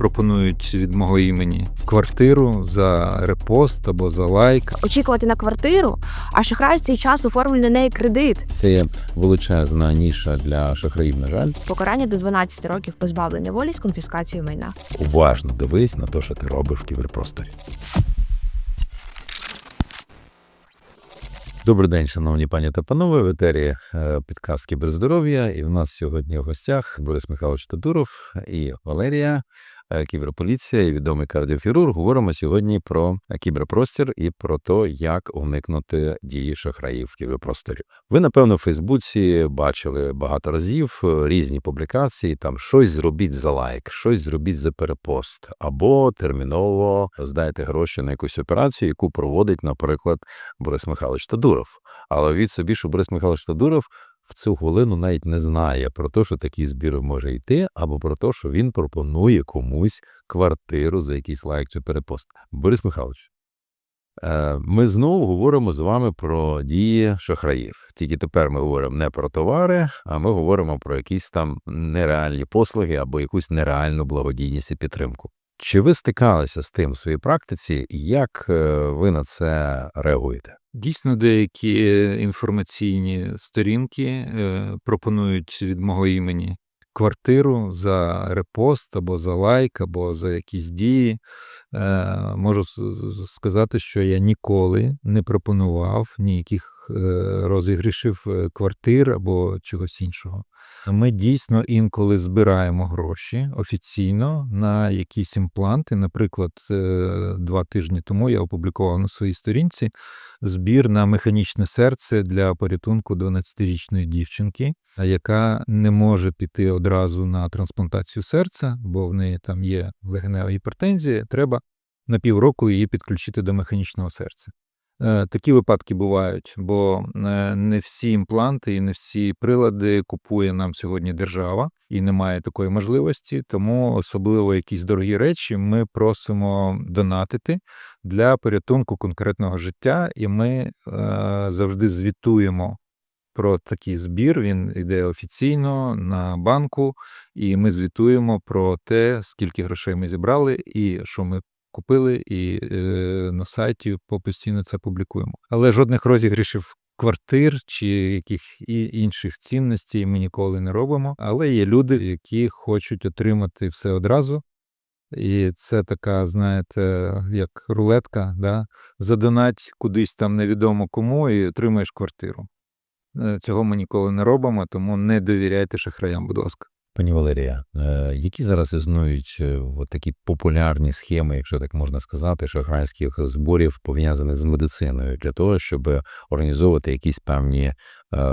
пропонують від мого імені квартиру за репост або за лайк. очікувати на квартиру, а шахрай в цей час оформлює на неї кредит. Це є величезна ніша для шахраїв. На жаль, Покарання до 12 років позбавлення волі з конфіскацією майна. уважно дивись на те, що ти робиш в кіберпросторі. Добрий день, шановні пані та панове. В етері е, підкаст «Кіберздоров'я». І в нас сьогодні в гостях Борис Михайлович Тадуров і Валерія, кіберполіція і відомий кардіохірург. Говоримо сьогодні про кіберпростір і про те, як уникнути дії шахраїв в кіберпросторі. Ви, напевно, в Фейсбуці бачили багато разів е, різні публікації, там щось зробіть за лайк, щось зробіть за перепост, або терміново здайте гроші на якусь операцію, яку проводить, наприклад, Борис Михайлович Тадуров. Але від собі, що Борис Михайлович Тадуров в цю хвилину навіть не знає про те, що такий збір може йти, або про те, що він пропонує комусь квартиру за якийсь лайк чи перепост. Борис Михайлович. Е, Ми знову говоримо з вами про дії шахраїв. Тільки тепер ми говоримо не про товари, а ми говоримо про якісь там нереальні послуги або якусь нереальну благодійність і підтримку. Чи ви стикалися з тим в своїй практиці, як е, ви на це реагуєте? Дійсно, деякі інформаційні сторінки е, пропонують від мого імені квартиру за репост або за лайк, або за якісь дії. Е, Можу сказати, що я ніколи не пропонував ніяких е, розіграшів е, квартир або чогось іншого. Ми дійсно інколи збираємо гроші офіційно на якісь імпланти. Наприклад, два тижні тому я опублікував на своїй сторінці збір на механічне серце для порятунку 12-річної дівчинки, яка не може піти одразу на трансплантацію серця, бо в неї там є легенева гіпертензія. Треба на півроку її підключити до механічного серця. Е, Такі випадки бувають, бо е, не всі імпланти і не всі прилади купує нам сьогодні держава, і немає такої можливості. Тому особливо якісь дорогі речі ми просимо донатити для порятунку конкретного життя, і ми е, завжди звітуємо про такий збір. Він йде офіційно на банку, і ми звітуємо про те, скільки грошей ми зібрали, і що ми купили, і е, на сайті постійно це публікуємо. Але жодних розіграшів квартир чи яких і інших цінностей ми ніколи не робимо. Але є люди, які хочуть отримати все одразу. І це така, знаєте, як рулетка, да? задонать кудись там невідомо кому і отримаєш квартиру. Е, Цього ми ніколи не робимо, тому не довіряйте шахраям, будь ласка. Пані Валерія, е, які зараз існують е, от такі популярні схеми, якщо так можна сказати, шахрайських зборів пов'язаних з медициною для того, щоб організовувати якісь певні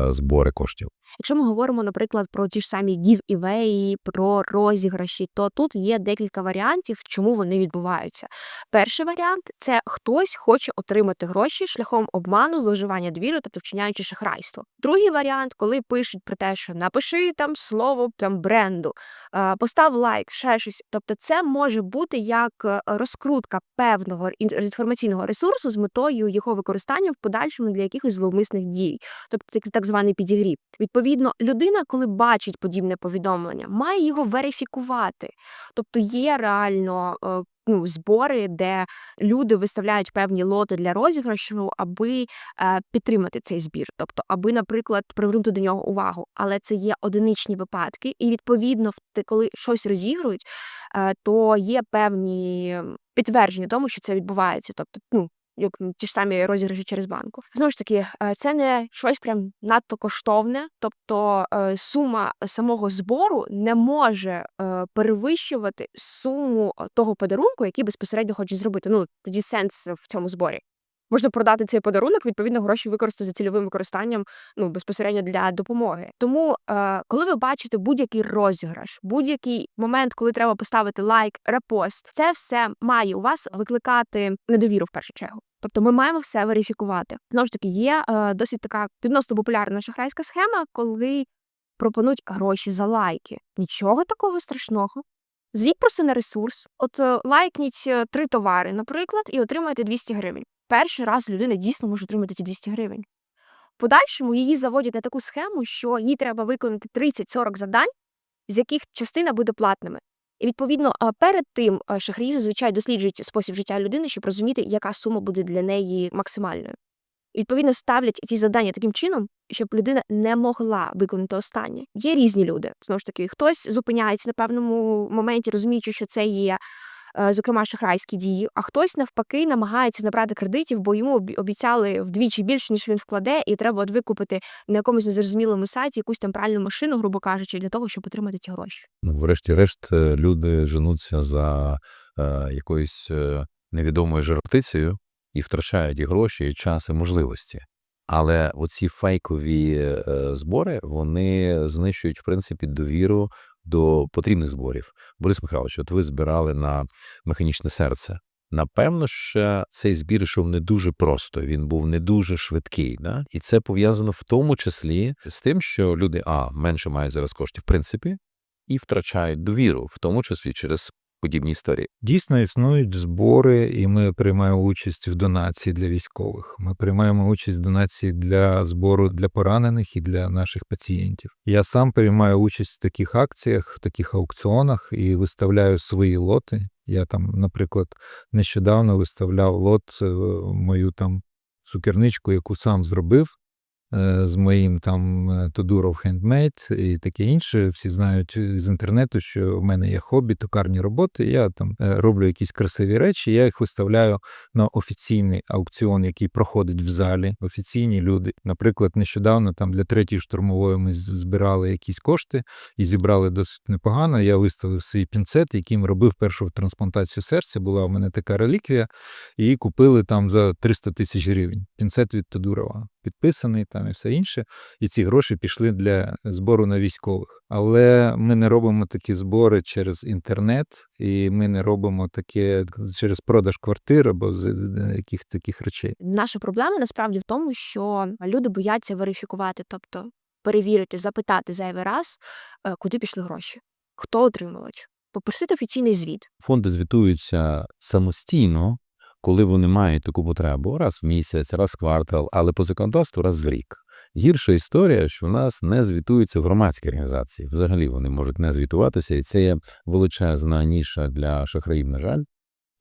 збори коштів? Якщо ми говоримо, наприклад, про ті ж самі giveaway, про розіграші, то тут є декілька варіантів, чому вони відбуваються. Перший варіант це хтось хоче отримати гроші шляхом обману, зловживання довіри, тобто вчиняючи шахрайство. Другий варіант, коли пишуть про те, що напиши там слово там бренду, е, постав лайк, ще щось. Тобто, це може бути як е, розкрутка певного інформаційного ресурсу з метою його використання в подальшому для якихось зловмисних дій тобто так, так званий підігрів. Відповідно, людина, коли бачить подібне повідомлення, має його верифікувати. Тобто є реально е, ну, збори, де люди виставляють певні лоти для розіграшу, аби е, підтримати цей збір, тобто, аби, наприклад, привернути до нього увагу. Але це є одиничні випадки, і відповідно, коли щось розігрують, е, то є певні підтвердження тому, що це відбувається. Тобто, ну. Як ті ж самі розіграші через банку. Знову ж таки, е, це не щось прям надто коштовне, тобто е, сума самого збору не може е, перевищувати суму того подарунку, який безпосередньо хоче зробити. Ну тоді сенс в цьому зборі. Можна продати цей подарунок, відповідно, гроші використати за цільовим використанням ну безпосередньо для допомоги. Тому, е, коли ви бачите будь-який розіграш, будь-який момент, коли треба поставити лайк, репост, це все має у вас викликати недовіру в першу чергу. Тобто ми маємо все верифікувати. Знову ж таки, є е, досить така відносно популярна шахрайська схема, коли пропонують гроші за лайки. Нічого такого страшного. Зайдіть просто на ресурс, от е, лайкніть е, три товари, наприклад, і отримаєте 200 гривень. Перший раз людина дійсно може отримати ті 200 гривень. Подальшому її заводять на таку схему, що їй треба виконати 30-40 завдань, з яких частина буде платними. І відповідно, перед тим шахраї зазвичай досліджують спосіб життя людини, щоб розуміти, яка сума буде для неї максимальною. Відповідно, ставлять ці завдання таким чином, щоб людина не могла виконати останнє. Є різні люди. Знову ж таки, хтось зупиняється на певному моменті, розуміючи, що це є, зокрема, шахрайські дії, а хтось навпаки намагається набрати кредитів, бо йому обіцяли вдвічі більше, ніж він вкладе, і треба от викупити на якомусь незрозумілому сайті якусь там пральну машину, грубо кажучи, для того, щоб отримати ці гроші. Ну, врешті-решт, е, люди женуться за е, якоюсь е, невідомою жарптицею і втрачають і гроші, і час, і можливості. Але оці фейкові е, збори вони знищують в принципі довіру до потрібних зборів. Борис Михайлович, от ви збирали на механічне серце. Напевно, що цей збір йшов не дуже просто, він був не дуже швидкий. Да? І це пов'язано в тому числі з тим, що люди а менше мають зараз коштів, в принципі, і втрачають довіру, в тому числі через подібні історії. Дійсно існують збори, і ми приймаємо участь в донації для військових. Ми приймаємо участь в донації для збору для поранених і для наших пацієнтів. Я сам приймаю участь в таких акціях, в таких аукціонах і виставляю свої лоти. Я там, наприклад, нещодавно виставляв лот е, мою там цукерничку, яку сам зробив. Е, З моїм там е, Тодуров Handmade і таке інше. Всі знають з інтернету, що в мене є хобі, токарні роботи. Я там е, роблю якісь красиві речі. Я їх виставляю на офіційний аукціон, який проходить в залі. Офіційні люди. Наприклад, нещодавно там для третьої штурмової ми збирали якісь кошти і зібрали досить непогано. Я виставив свій пінцет, яким робив першу трансплантацію серця. Була в мене така реліквія, і купили там за 300 тисяч гривень. Пінцет від Тодурова підписаний там і все інше. І ці гроші пішли для збору на військових. Але ми не робимо такі збори через інтернет, і ми не робимо таке через продаж квартир або з яких таких речей. Наша проблема насправді в тому, що люди бояться верифікувати, тобто перевірити, запитати зайвий раз, е, куди пішли гроші, хто отримувач, попросити офіційний звіт. Фонди звітуються самостійно, коли вони мають таку потребу раз в місяць, раз в квартал, але по законодавству раз в рік. Гірша історія, що в нас не звітуються громадські організації. Взагалі вони можуть не звітуватися, і це є величезна ніша для шахраїв, на жаль.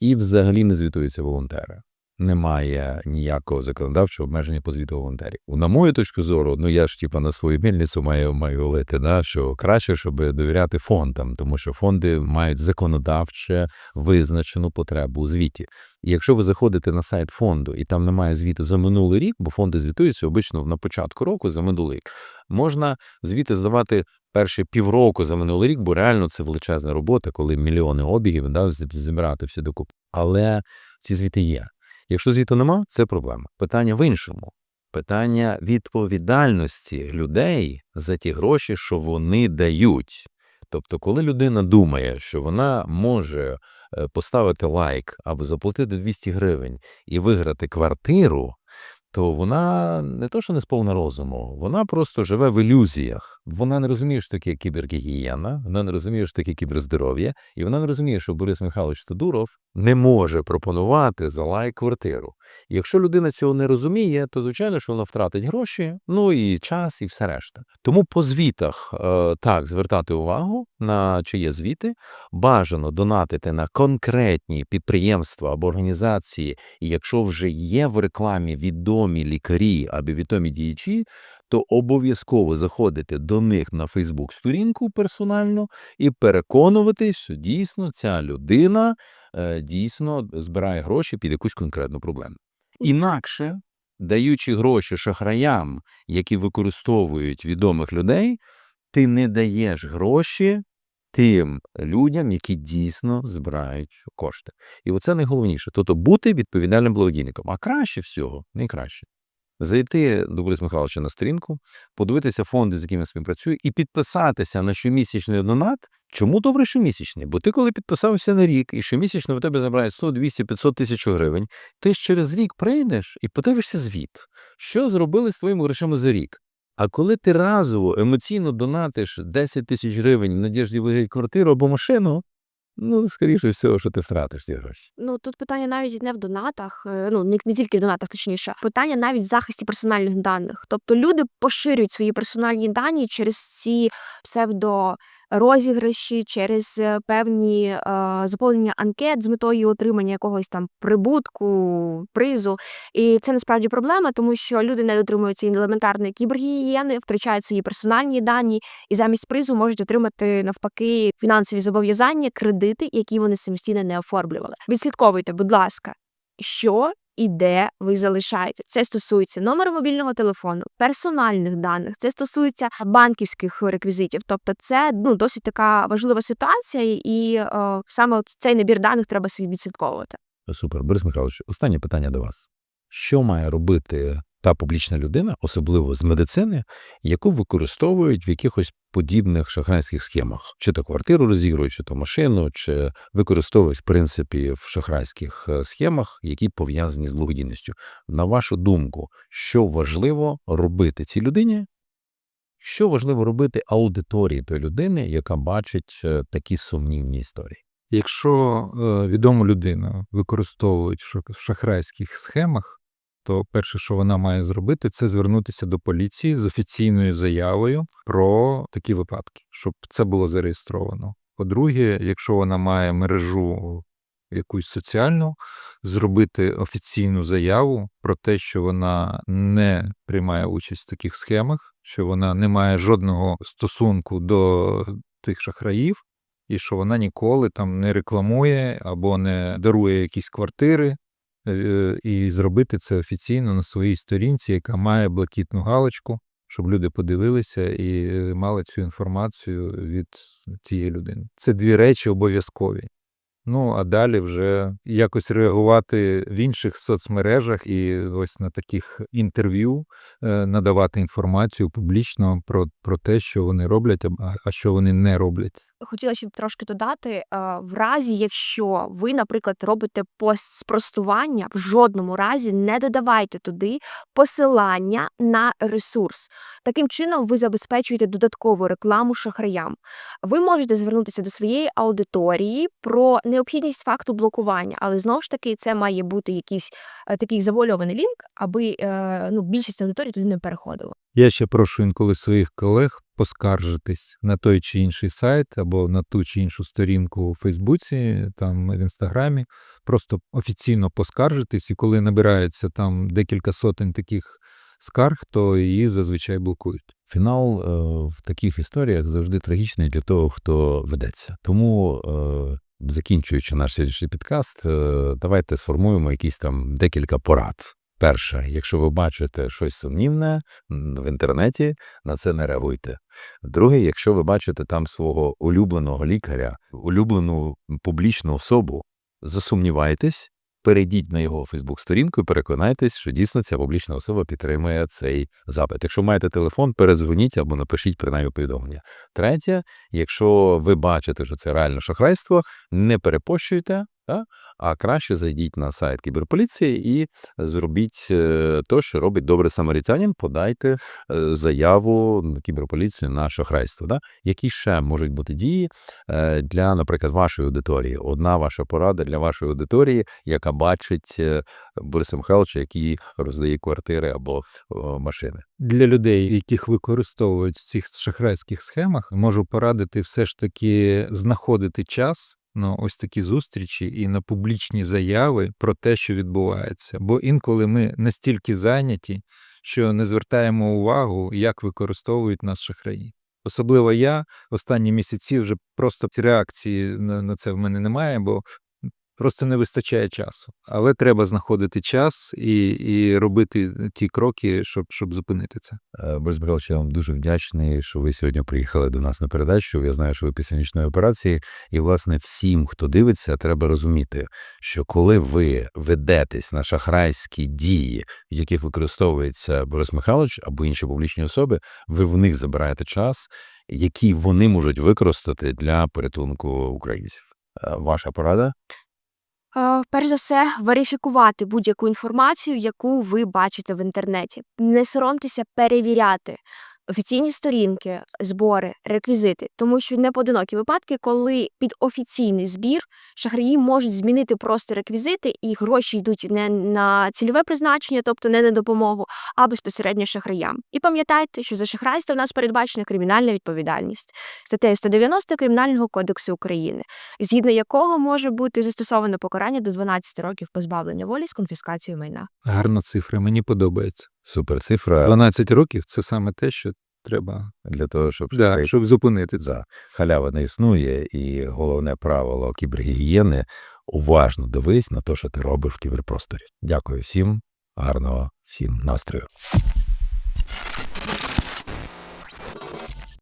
І взагалі не звітуються волонтери. Немає ніякого законодавчого обмеження по звіту волонтерів. На мою точку зору, ну я ж типа на свою мельницю маю маю лити, да, що краще, щоб довіряти фондам, тому що фонди мають законодавче визначену потребу у звіті. І якщо ви заходите на сайт фонду і там немає звіту за минулий рік, бо фонди звітуються обично на початку року за минулий рік, можна звіти здавати перші півроку за минулий рік, бо реально це величезна робота, коли мільйони обігів да, зібрати всі докупи. Але ці звіти є. Якщо звіту нема, це проблема. Питання в іншому. Питання відповідальності людей за ті гроші, що вони дають. Тобто, коли людина думає, що вона може е, поставити лайк або заплатити 200 гривень і виграти квартиру, то вона не то, що не сповна розуму, вона просто живе в ілюзіях. Вона не розуміє, що таке кібергігієна, вона не розуміє, що таке кіберздоров'я, і вона не розуміє, що Борис Михайлович Тодуров не може пропонувати за лайк квартиру. І якщо людина цього не розуміє, то звичайно, що вона втратить гроші, ну і час, і все решта. Тому по звітах е, так звертати увагу на чи є звіти, бажано донатити на конкретні підприємства або організації, і якщо вже є в рекламі відомі лікарі або відомі діячі, то обов'язково заходити до них на Фейсбук-сторінку персонально і переконуватись, що дійсно ця людина е, дійсно збирає гроші під якусь конкретну проблему. Інакше, даючи гроші шахраям, які використовують відомих людей, ти не даєш гроші тим людям, які дійсно збирають кошти. І оце найголовніше. Тобто бути відповідальним благодійником. А краще всього, найкраще. Зайти до Бориса Михайловича на сторінку, подивитися фонди, з якими він співпрацює, і підписатися на щомісячний донат. Чому добре щомісячний? Бо ти, коли підписався на рік, і щомісячно в тебе забирають 100, 200, 500 тисяч гривень, ти ж через рік прийдеш і подивишся звіт, що зробили з твоїми грошима за рік. А коли ти разово емоційно донатиш 10 тисяч гривень в надіжді виграти квартиру або машину, ну, скоріше всього, що ти втратиш ці гроші. Ну тут питання навіть не в донатах, е, ну не, не тільки в донатах, точніше, питання навіть в захисті персональних даних. Тобто люди поширюють свої персональні дані через ці псевдо розіграші, через е, певні е, заповнення анкет з метою отримання якогось там прибутку, призу. І це насправді проблема, тому що люди не дотримуються елементарної кібергігієни, втрачають свої персональні дані і замість призу можуть отримати навпаки фінансові зобов'язання, кредити, які вони самостійно не оформлювали. Відслідковуйте, будь ласка, що і де ви залишаєте. Це стосується номеру мобільного телефону, персональних даних, це стосується банківських реквізитів. Тобто, це ну досить така важлива ситуація, і о, саме от цей набір даних треба собі відслідковувати. Супер, Борис Михайлович, останнє питання до вас. Що має робити та публічна людина, особливо з медицини, яку використовують в якихось подібних шахрайських схемах? Чи то квартиру розігрують, чи то машину, чи використовують в принципі в шахрайських е, схемах, які пов'язані з благодійністю? На вашу думку, що важливо робити цій людині? Що важливо робити аудиторії тої людини, яка бачить е, такі сумнівні історії? Якщо е, відому людину використовують в шахрайських схемах, то перше, що вона має зробити, це звернутися до поліції з офіційною заявою про такі випадки, щоб це було зареєстровано. По-друге, якщо вона має мережу якусь соціальну, зробити офіційну заяву про те, що вона не приймає участь в таких схемах, що вона не має жодного стосунку до тих шахраїв, і що вона ніколи там не рекламує або не дарує якісь квартири, і зробити це офіційно на своїй сторінці, яка має блакитну галочку, щоб люди подивилися і е, мали цю інформацію від цієї людини. Це дві речі обов'язкові. Ну, а далі вже якось реагувати в інших соцмережах і ось на таких інтерв'ю е, надавати інформацію публічно про, про те, що вони роблять, а що вони не роблять. Хотіла ще трошки додати, в разі, якщо ви, наприклад, робите пост спростування, в жодному разі не додавайте туди посилання на ресурс. Таким чином, ви забезпечуєте додаткову рекламу шахраям. Ви можете звернутися до своєї аудиторії про необхідність факту блокування, але знову ж таки це має бути якийсь е, такий завуальований лінк, аби е, ну, більшість аудиторії туди не переходила. Я ще прошу інколи своїх колег поскаржитись на той чи інший сайт або на ту чи іншу сторінку у Фейсбуці, там в Інстаграмі. Просто офіційно поскаржитись, і коли набирається там декілька сотень таких скарг, то її зазвичай блокують. Фінал е, в таких історіях завжди трагічний для того, хто ведеться. Тому, е, закінчуючи наш сьогоднішній підкаст, е, давайте сформуємо якісь там декілька порад. Перше, якщо ви бачите щось сумнівне в інтернеті, на це не реагуйте. Друге, якщо ви бачите там свого улюбленого лікаря, улюблену публічну особу, засумнівайтесь, перейдіть на його Фейсбук-сторінку і переконайтесь, що дійсно ця публічна особа підтримує цей запит. Якщо маєте телефон, передзвоніть або напишіть принаймні повідомлення. Третє, якщо ви бачите, що це реально шахрайство, не перепощуйте, та, а краще зайдіть на сайт кіберполіції і зробіть е, то, що робить добрий самарітянин, подайте е, заяву на кіберполіцію на шахрайство. Да? Які ще можуть бути дії е, для, наприклад, вашої аудиторії? Одна ваша порада для вашої аудиторії, яка бачить е, Бориса Михайловича, який роздає квартири або машини. Для людей, яких використовують в цих шахрайських схемах, можу порадити все ж таки знаходити час на ось такі зустрічі і на публічні заяви про те, що відбувається. Бо інколи ми настільки зайняті, що не звертаємо увагу, як використовують нас шахраї. Особливо я останні місяці вже просто реакції на, на це в мене немає, бо просто не вистачає часу. Але треба знаходити час і, і робити ті кроки, щоб, щоб зупинити це. Е, Борис Михайлович, я вам дуже вдячний, що ви сьогодні приїхали до нас на передачу. Я знаю, що ви після нічної операції. І, власне, всім, хто дивиться, треба розуміти, що коли ви ведетесь на шахрайські дії, в яких використовується Борис Михайлович або інші публічні особи, ви в них забираєте час, який вони можуть використати для порятунку українців. Е, Ваша порада? Е, Перш за все, верифікувати будь-яку інформацію, яку ви бачите в інтернеті. Не соромтеся перевіряти. Офіційні сторінки, збори, реквізити, тому що непоодинокі випадки, коли під офіційний збір шахраї можуть змінити просто реквізити, і гроші йдуть не на цільове призначення, тобто не на допомогу, а безпосередньо шахраям. І пам'ятайте, що за шахрайство в нас передбачена кримінальна відповідальність статтею 190 Кримінального кодексу України, згідно якого може бути застосовано покарання до 12 років позбавлення волі з конфіскацією майна. Гарна цифра, мені подобається. Супер цифра 12 років це саме те, що треба, для того, щоб да, щоб зупинити це. За халява не існує, і головне правило кібергігієни уважно дивись на те, що ти робиш в кіберпросторі. Дякую всім, гарного всім настрою.